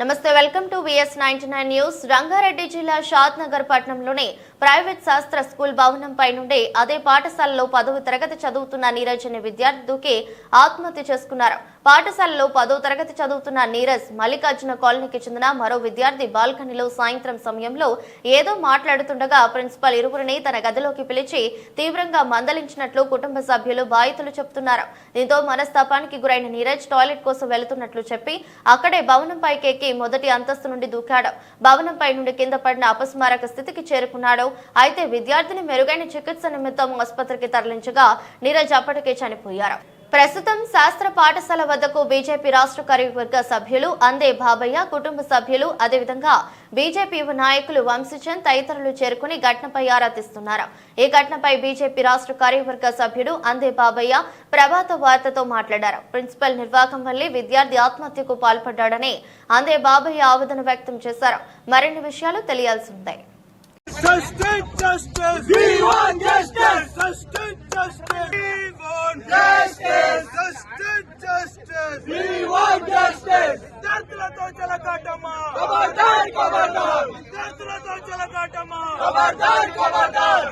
నమస్తే welcome to V S ninety nine news. Rangareddy జిల్లా షాద్ నగర్ పట్టణంలోని ప్రైవేట్ శాస్త్ర స్కూల్ భవనంపై నుండి అదే పాఠశాలలో పదవ తరగతి చదువుతున్న నీరజ్ అనే విద్యార్థి దూకి ఆత్మహత్య చేసుకున్నారు. పాఠశాలలో పదో తరగతి చదువుతున్న నీరజ్ మల్లికార్జున కాలనీకి చెందిన మరో విద్యార్థి బాల్కనీలో సాయంత్రం సమయంలో ఏదో మాట్లాడుతుండగా ప్రిన్సిపల్ ఇరువురిని తన గదిలోకి పిలిచి తీవ్రంగా మందలించినట్లు కుటుంబ సభ్యులు బాధితులు చెబుతున్నారు. దీంతో మనస్తాపానికి గురైన నీరజ్ టాయిలెట్ కోసం వెళుతున్నట్లు చెప్పి అక్కడే భవనంపైకెక్కి మొదటి అంతస్తు నుండి దూకాడు. భవనంపై నుండి కింద పడిన అపస్మారక స్థితికి చేరుకున్నాడు అయితే విద్యార్థిని మెరుగైన చికిత్స నిమిత్తం ఆసుపత్రికి తరలించగా నీరజ్ అప్పటికే చనిపోయారు. ప్రస్తుతం శాస్త్ర పాఠశాల వద్దకు బీజేపీ రాష్ట్ర కార్యవర్గ సభ్యులు అందే బాబయ్య కుటుంబ సభ్యులు అదేవిధంగా బీజేపీ నాయకులు వంశీచంద్ తదితరులు చేరుకుని ఘటనపై ఆరా తీస్తున్నారు. ఈ ఘటనపై బీజేపీ రాష్ట్ర కార్యవర్గ సభ్యుడు అందే బాబయ్య ప్రభాత వార్తతో మాట్లాడారు. ప్రిన్సిపల్ నిర్వాహకం వల్లే విద్యార్థి ఆత్మహత్యకు పాల్పడ్డాడని అందే బాబయ్య ఆవేదన వ్యక్తం చేశారు. మరిన్ని విషయాలు తెలియాల్సి ఉంది Justice, justice. We want justice. Justice, justice. We want justice. Justice, justice. We want justice. విద్యార్థుల దోచల కాటమా ఖబర్దార్ ఖబర్దార్ విద్యార్థుల దోచల కాటమా ఖబర్దార్ ఖబర్దార్